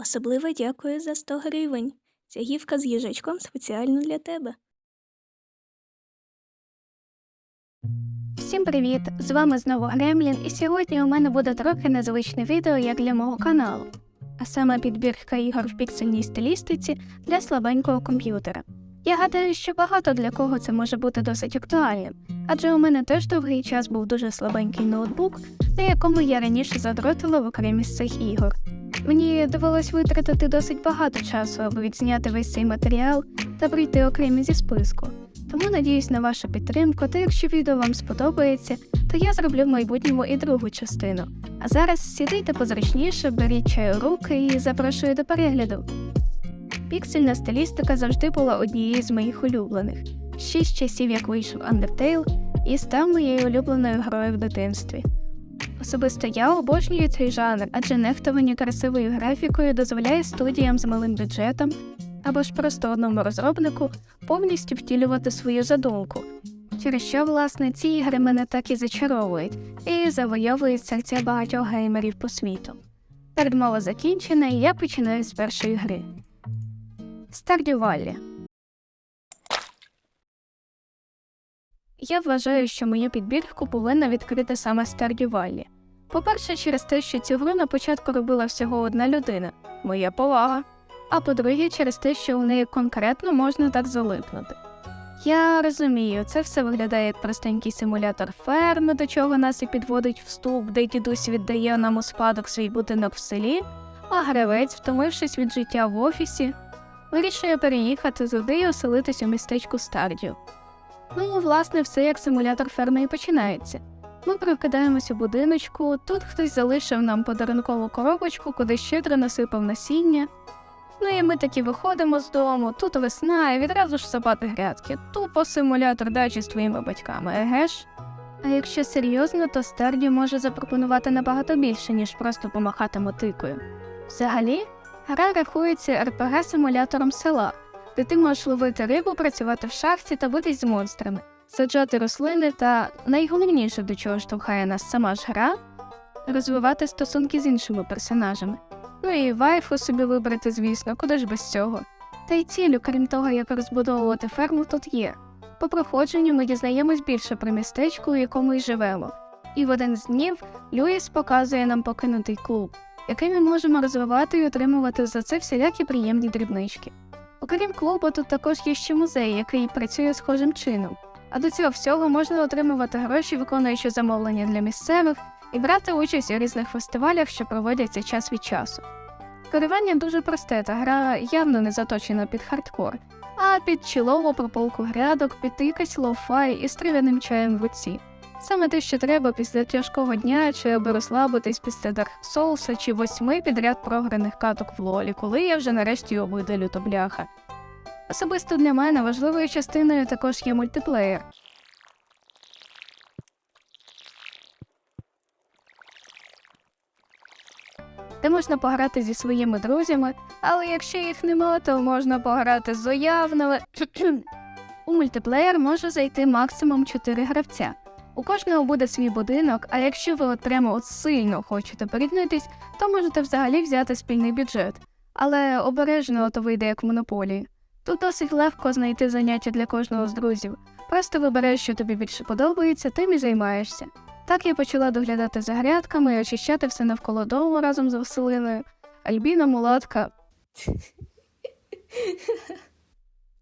Особливо дякую за 100 гривень. Ця гівка з їжачком спеціально для тебе. Всім привіт! З вами знову Гремлін, і сьогодні у мене буде трохи незвичне відео як для мого каналу, а саме підбірка ігор в піксельній стилістиці для слабенького комп'ютера. Я гадаю, що багато для кого це може бути досить актуальним, адже у мене теж довгий час був дуже слабенький ноутбук, на якому я раніше задротила в окремі з цих ігор. Мені довелось витратити досить багато часу, аби відзняти весь цей матеріал та пройти окремі зі списку. Тому надіюсь на вашу підтримку, та якщо відео вам сподобається, то я зроблю в майбутньому і другу частину. А зараз сідайте позручніше, беріть чай у руки і запрошую до перегляду. Піксельна стилістика завжди була однією з моїх улюблених. Ще з часів, як вийшов Undertale, і став моєю улюбленою грою в дитинстві. Особисто я обожнюю цей жанр, адже нехтування красивою графікою дозволяє студіям з малим бюджетом або ж просто одному розробнику повністю втілювати свою задумку, через що, власне, ці ігри мене так і зачаровують і завойовують серця багатьох геймерів по світу. Передмова закінчена, і я починаю з першої гри. Stardew Valley. Я вважаю, що мою підбірку повинна відкрити саме Stardew Valley. По-перше, через те, що цю гру на початку робила всього одна людина моя повага. А по-друге, через те, що у неї конкретно можна так залипнути. Я розумію, це все виглядає як простенький симулятор ферми, до чого нас і підводить вступ, де дідусь віддає нам у спадок свій будинок в селі, а гравець, втомившись від життя в офісі, вирішує переїхати туди і оселитись у містечку Стардію. Ну, власне, все як симулятор ферми і починається. Ми прокидаємось у будиночку, тут хтось залишив нам подарункову коробочку, куди щедро насипав насіння. Ну і ми таки виходимо з дому, тут весна, і відразу ж сапати грядки. Тупо симулятор дачі з твоїми батьками, еге ж? А якщо серйозно, то Старді може запропонувати набагато більше, ніж просто помахати мотикою. Взагалі, гра рахується РПГ-симулятором села, де ти можеш ловити рибу, працювати в шахті та битись з монстрами, саджати рослини та найголовніше, до чого штовхає нас сама ж гра, розвивати стосунки з іншими персонажами. Ну і вайфу собі вибрати, звісно, куди ж без цього. Та й цілю, крім того, як розбудовувати ферму, тут є. По проходженню ми дізнаємось більше про містечко, у якому й живемо. І в один з днів Люїс показує нам покинутий клуб, який ми можемо розвивати і отримувати за це всілякі приємні дрібнички. Окрім клубу, тут також є ще музей, який працює схожим чином. А до цього всього можна отримувати гроші, виконуючи замовлення для місцевих, і брати участь у різних фестивалях, що проводяться час від часу. Керування дуже просте, та гра явно не заточена під хардкор, а під чілову прополку грядок, під якийсь лоу-фай із трив'яним чаєм в руці. Саме те, що треба після тяжкого дня, чи аби розслабитись після Dark Souls, чи восьми підряд програних каток в лолі, коли я вже нарешті його видалю то бляха. Особисто для мене важливою частиною також є мультиплеєр. де можна пограти зі своїми друзями, але якщо їх нема, то можна пограти з уявними. У мультиплеєр може зайти максимум 4 гравця. У кожного буде свій будинок, а якщо ви от прямо от сильно хочете поріднитись, то можете взагалі взяти спільний бюджет. Але обережно то вийде як в монополії. Тут досить легко знайти заняття для кожного з друзів. Просто вибереш, що тобі більше подобається, тим і займаєшся. Так я почала доглядати за грядками і очищати все навколо дому разом з Василиною. Альбіна мулатка.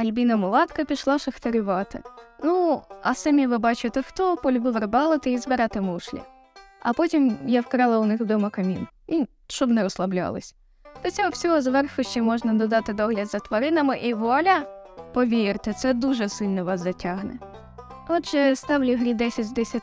Альбіна мулатка пішла шахтарювати. Ну, а самі ви бачите, хто полюбив рибалити і збирати мушлі. А потім я вкрала у них вдома камін, і щоб не розслаблялись. До цього всього зверху ще можна додати догляд за тваринами і вуаля! Повірте, це дуже сильно вас затягне. Отже, ставлю грі 10 з 10.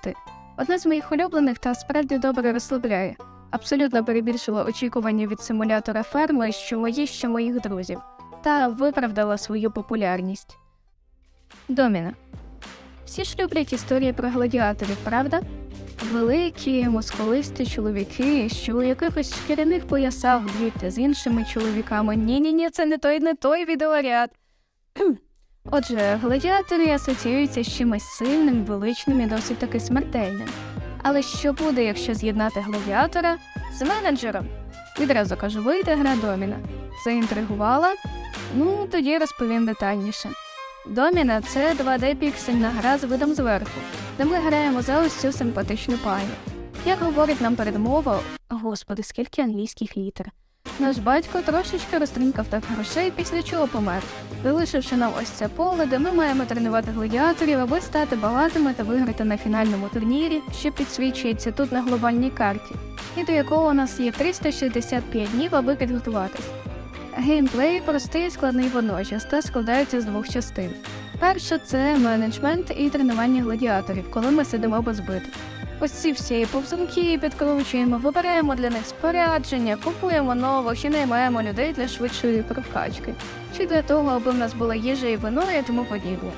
Одна з моїх улюблених та справді добре розслабляє. Абсолютно перебільшила очікування від симулятора ферми, що мої, що моїх друзів, та виправдала свою популярність. Доміна. Всі ж люблять історії про гладіаторів, правда? Великі, мускулисті чоловіки, що у якихось шкіряних поясах б'ються з іншими чоловіками. Ні-ні, ні це не той, не той відеоряд. Отже, гладіатори асоціюються з чимось сильним, величним і досить таки смертельним. Але що буде, якщо з'єднати гладіатора з менеджером? Відразу кажу, вийде гра доміна. Заінтригувала? Ну, тоді розповім детальніше. Доміна це 2D піксельна гра з видом зверху, де ми граємо за ось цю симпатичну пані. Як говорить нам передмова, господи, скільки англійських літер. Наш батько трошечки розтринкав так грошей, після чого помер, залишивши нам ось це поле, де ми маємо тренувати гладіаторів, аби стати багатими та виграти на фінальному турнірі, що підсвічується тут на глобальній карті, і до якого у нас є 365 днів, аби підготуватись. Геймплей простий складний водночас та складається з двох частин. Перша це менеджмент і тренування гладіаторів, коли ми сидимо без битв. Ось ці всі повзунки підкручуємо, вибираємо для них спорядження, купуємо нових і наймаємо людей для швидшої прокачки, чи для того, аби в нас була їжа і вино і тому подібне.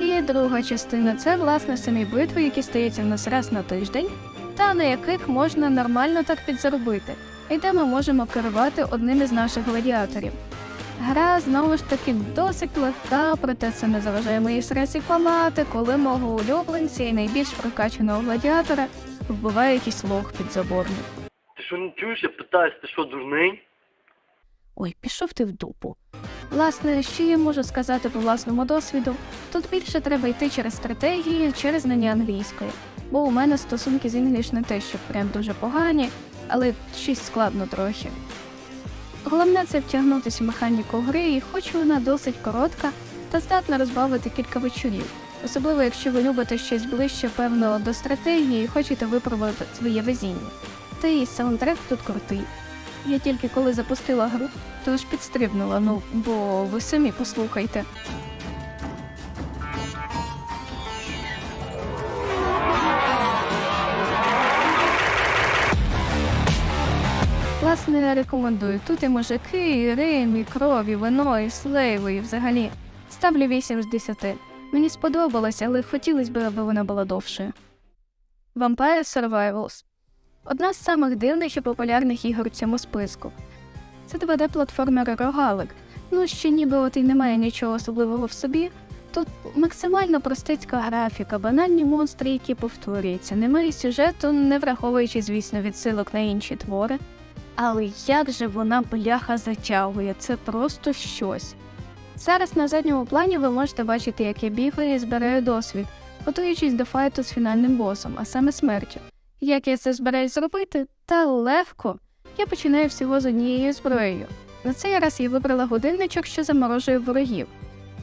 І друга частина це власне самі битви, які стаються в нас раз на тиждень, та на яких можна нормально так підзаробити, і де ми можемо керувати одним із наших гладіаторів. Гра знову ж таки досить легка, проте це не заважає моїй стресі палати, коли мого улюбленця і найбільш прокачаного гладіатора вбиває якийсь лох підзаборник. Ти що не чуєш, я питаюсь, ти що дурний? Ой, пішов ти в дупу. Власне, що я можу сказати по власному досвіду, тут більше треба йти через стратегії, через знання англійської. Бо у мене стосунки з інгліш не те, що прям дуже погані, але щось складно трохи. Головне це втягнутися в механіку гри, і хоч вона досить коротка, та здатна розбавити кілька вечорів. Особливо, якщо ви любите щось ближче, певно, до стратегії і хочете випробувати своє везіння. Та і саундтрек тут крутий. Я тільки коли запустила гру, то аж підстрибнула, ну, бо ви самі послухайте. Власне, рекомендую. Тут і мужики, і Рим, і кров, і вино, і слейви, і взагалі. Ставлю 8 з 10. Мені сподобалося, але хотілося б, аби вона була довшою. Vampire Survivals одна з самих дивних і популярних ігор в цьому списку. Це 2D-платформер рогалик. Ну, ще ніби от і немає нічого особливого в собі. Тут максимально простецька графіка, банальні монстри, які повторюються. Немає сюжету, не враховуючи, звісно, відсилок на інші твори. Але як же вона бляха затягує, це просто щось. Зараз на задньому плані ви можете бачити, як я бігаю і збираю досвід, готуючись до файту з фінальним босом, а саме смертю. Як я це збираюсь зробити? Та легко. Я починаю всього з однією зброєю. На цей раз я вибрала годинничок, що заморожує ворогів.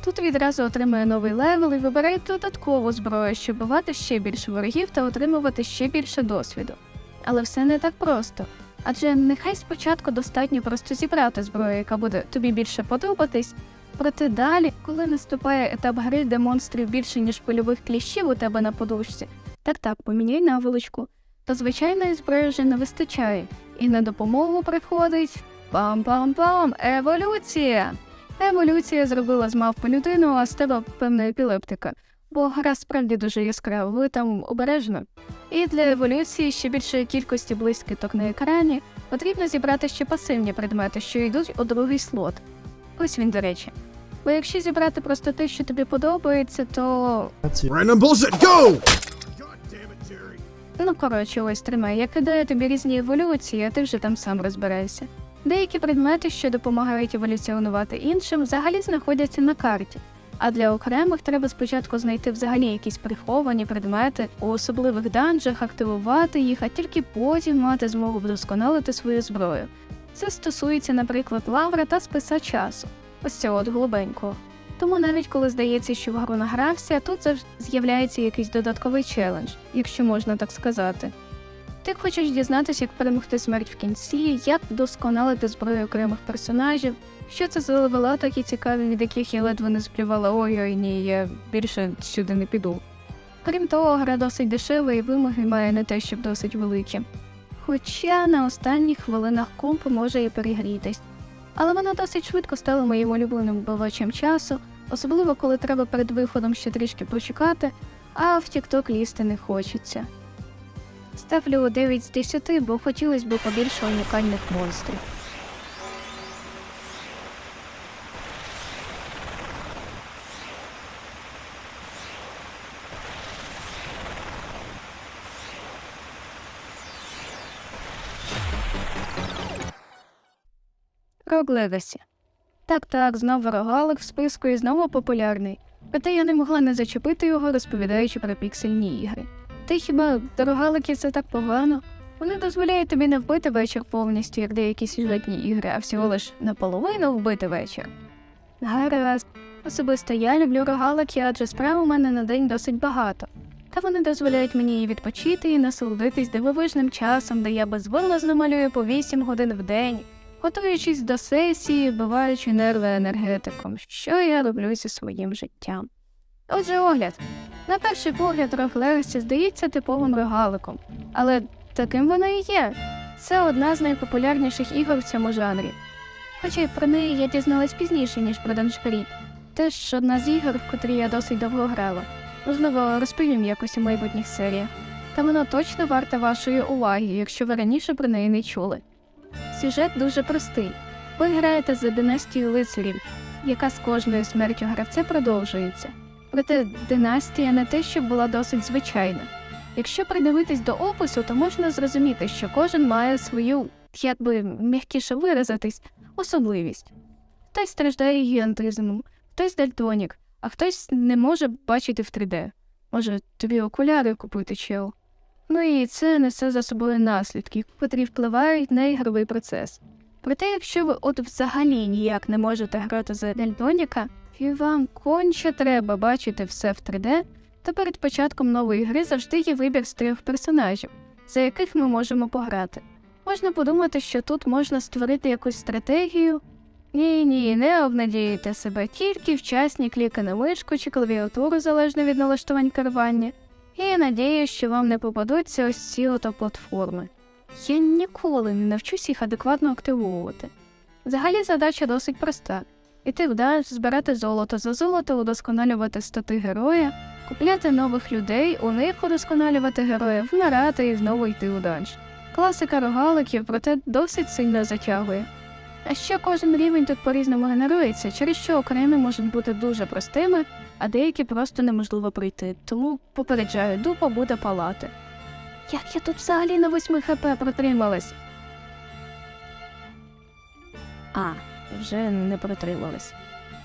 Тут відразу отримую новий левел і вибираю додаткову зброю, щоб бувати ще більше ворогів та отримувати ще більше досвіду. Але все не так просто. Адже нехай спочатку достатньо просто зібрати зброю, яка буде тобі більше подобатись. Проте далі, коли наступає етап гри, де монстрів більше, ніж польових кліщів у тебе на подушці, так так, поміняй наволочку, то звичайної зброї вже не вистачає, і на допомогу приходить пам-пам-пам, еволюція. Еволюція зробила з мавпи людину, а з тебе певна епілептика. Бо гра справді дуже яскрава, ви там обережно. І для еволюції ще більшої кількості блискіток на екрані потрібно зібрати ще пасивні предмети, що йдуть у другий слот. Ось він, до речі. Бо якщо зібрати просто те, що тобі подобається, то Random bullshit, go! Ну, коротше, ось тримай. Я кидаю тобі різні еволюції, а ти вже там сам розбирайся. Деякі предмети, що допомагають еволюціонувати іншим, взагалі знаходяться на карті. А для окремих треба спочатку знайти взагалі якісь приховані предмети у особливих данжах, активувати їх, а тільки потім мати змогу вдосконалити свою зброю. Це стосується, наприклад, лавра та списа часу, ось цього от голубенького. Тому навіть коли здається, що в гру награвся, тут з'являється якийсь додатковий челендж, якщо можна так сказати. Ти хочеш дізнатися, як перемогти смерть в кінці, як вдосконалити зброю окремих персонажів, що це за левела такі цікаві, від яких я ледве не сплювала ой-ой, ні, я більше сюди не піду. Крім того, гра досить дешева і вимоги має не те, щоб досить великі. Хоча на останніх хвилинах комп може і перегрітись. Але вона досить швидко стала моїм улюбленим вбивачем часу, особливо коли треба перед виходом ще трішки почекати, а в TikTok лізти не хочеться. Ставлю 9 з 10, бо хотілося б побільше унікальних монстрів. Rogue Legacy. Так, так, знову рогалик в списку і знову популярний. Проте я не могла не зачепити його, розповідаючи про піксельні ігри. Й хіба рогалики це так погано? Вони дозволяють тобі не вбити вечір повністю, як деякі сюжетні ігри, а всього лиш наполовину вбити вечір. Гаразд. Особисто я люблю рогалики, адже справ у мене на день досить багато. Та вони дозволяють мені і відпочити і насолодитись дивовижним часом, де я безвилазно малюю по 8 годин в день, готуючись до сесії, вбиваючи нерви енергетиком, що я роблю зі своїм життям. Отже, огляд. На перший погляд Rogue Legacy здається типовим рогаликом, але таким воно і є. Це одна з найпопулярніших ігор в цьому жанрі. Хоча про неї я дізналась пізніше, ніж про Даншкріт. Теж одна з ігор, в котрі я досить довго грала. Можливо, розповім якось у майбутніх серіях. Та воно точно варте вашої уваги, якщо ви раніше про неї не чули. Сюжет дуже простий. Ви граєте за династію лицарів, яка з кожною смертю гравця продовжується. Проте династія не те, що була досить звичайна. Якщо придивитись до опису, то можна зрозуміти, що кожен має свою, як би м'якіше виразитись, особливість. Хтось страждає гігантизмом, хтось дальтонік, а хтось не може бачити в 3D. Може, тобі окуляри купити чел. Ну і це несе за собою наслідки, котрі впливають на ігровий процес. Проте, якщо ви от взагалі ніяк не можете грати за дальтоніка, і вам конче треба бачити все в 3D, то перед початком нової гри завжди є вибір з трьох персонажів, за яких ми можемо пограти. Можна подумати, що тут можна створити якусь стратегію. Ні, ні, не обнадіюйте себе, тільки вчасні кліки на мишку чи клавіатуру залежно від налаштувань керування. І надію, що вам не попадуться ось ці ото платформи. Я ніколи не навчусь їх адекватно активовувати. Взагалі задача досить проста: іти в данж, збирати золото за золото, удосконалювати стати героя, купляти нових людей, у них удосконалювати героя, вмирати і знову йти у данж. Класика рогаликів, проте досить сильно затягує. А ще кожен рівень тут по-різному генерується, через що окремі можуть бути дуже простими, а деякі просто неможливо пройти. Тому попереджаю, дупа буде палати. Як я тут взагалі на 8 хп протрималась? А, вже не протрималась.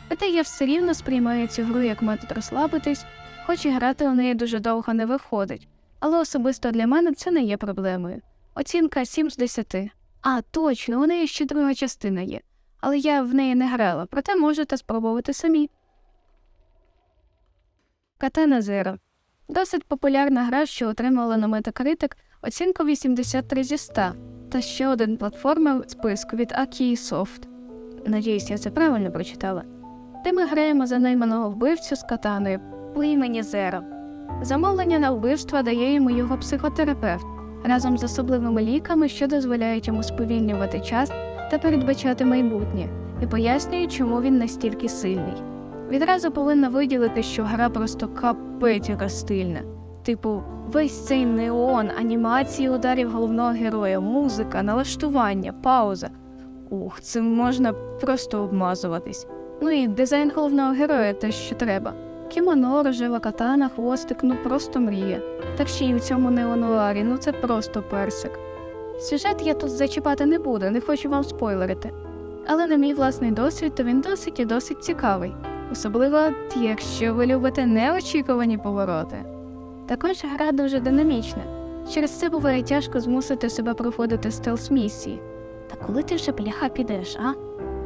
Проте я все рівно сприймаю цю гру як метод розслабитись, хоч і грати у неї дуже довго не виходить. Але особисто для мене це не є проблемою. Оцінка 7 з 10. А, точно, у неї ще друга частина є. Але я в неї не грала, проте можете спробувати самі. Катана Zero. Досить популярна гра, що отримала на Metacritic оцінку 83 зі 100, та ще один платформер в списку від Aki Soft. Надіюсь, я це правильно прочитала. Де ми граємо за найманого вбивцю з катаною по імені Зеро. Замовлення на вбивство дає йому його психотерапевт разом з особливими ліками, що дозволяють йому сповільнювати час та передбачати майбутнє, і пояснює, чому він настільки сильний. Відразу повинна виділити, що гра просто капець яка стильна. Типу, весь цей неон, анімації ударів головного героя, музика, налаштування, пауза. Ух, цим можна просто обмазуватись. Ну і дизайн головного героя те, що треба. Кімоно, рожева катана, хвостик, ну просто мрія. Так ще й у цьому неонуарі, ну це просто персик. Сюжет я тут зачіпати не буду, не хочу вам спойлерити. Але на мій власний досвід, то він досить і досить цікавий. Особливо, якщо ви любите неочікувані повороти. Також гра дуже динамічна. Через це буває тяжко змусити себе проходити стелс місії. Та коли ти вже бляха підеш, а?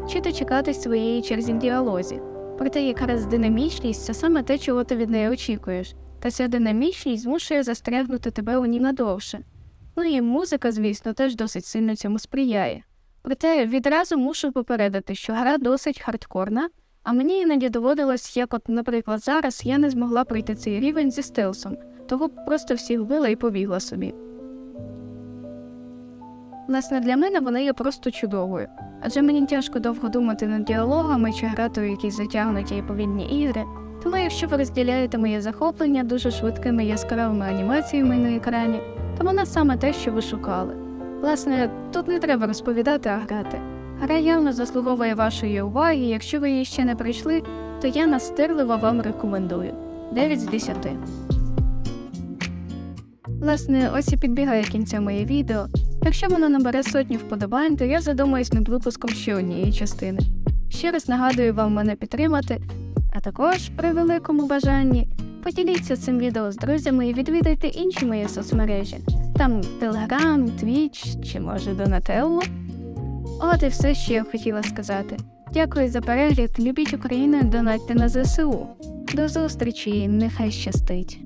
Чи дочекатись своєї черзі в діалозі? Проте якраз динамічність це саме те, чого ти від неї очікуєш, та ця динамічність змушує застрягнути тебе у ній надовше. Ну і музика, звісно, теж досить сильно цьому сприяє. Проте відразу мушу попередити, що гра досить хардкорна, а мені іноді доводилось, як от, наприклад, зараз я не змогла пройти цей рівень зі стелсом, того просто всіх вбила і побігла собі. Власне, для мене вона є просто чудовою, адже мені тяжко довго думати над діалогами чи грати у якісь затягнуті і повільні ігри. Тому, якщо ви розділяєте моє захоплення дуже швидкими яскравими анімаціями на екрані, то вона саме те, що ви шукали. Власне, тут не треба розповідати, а грати. Гра явно заслуговує вашої уваги, якщо ви її ще не пройшли, то я настирливо вам рекомендую 9 з 10. Власне, ось і підбігає кінця моє відео. Якщо воно набере сотню вподобань, то я задумаюсь над випуском ще однієї частини. Ще раз нагадую вам мене підтримати, а також при великому бажанні поділіться цим відео з друзями і відвідайте інші мої соцмережі. Там Телеграм, Твіч чи може Донателло. От і все, що я хотіла сказати. Дякую за перегляд, любіть Україну донатьте на ЗСУ. До зустрічі, нехай щастить!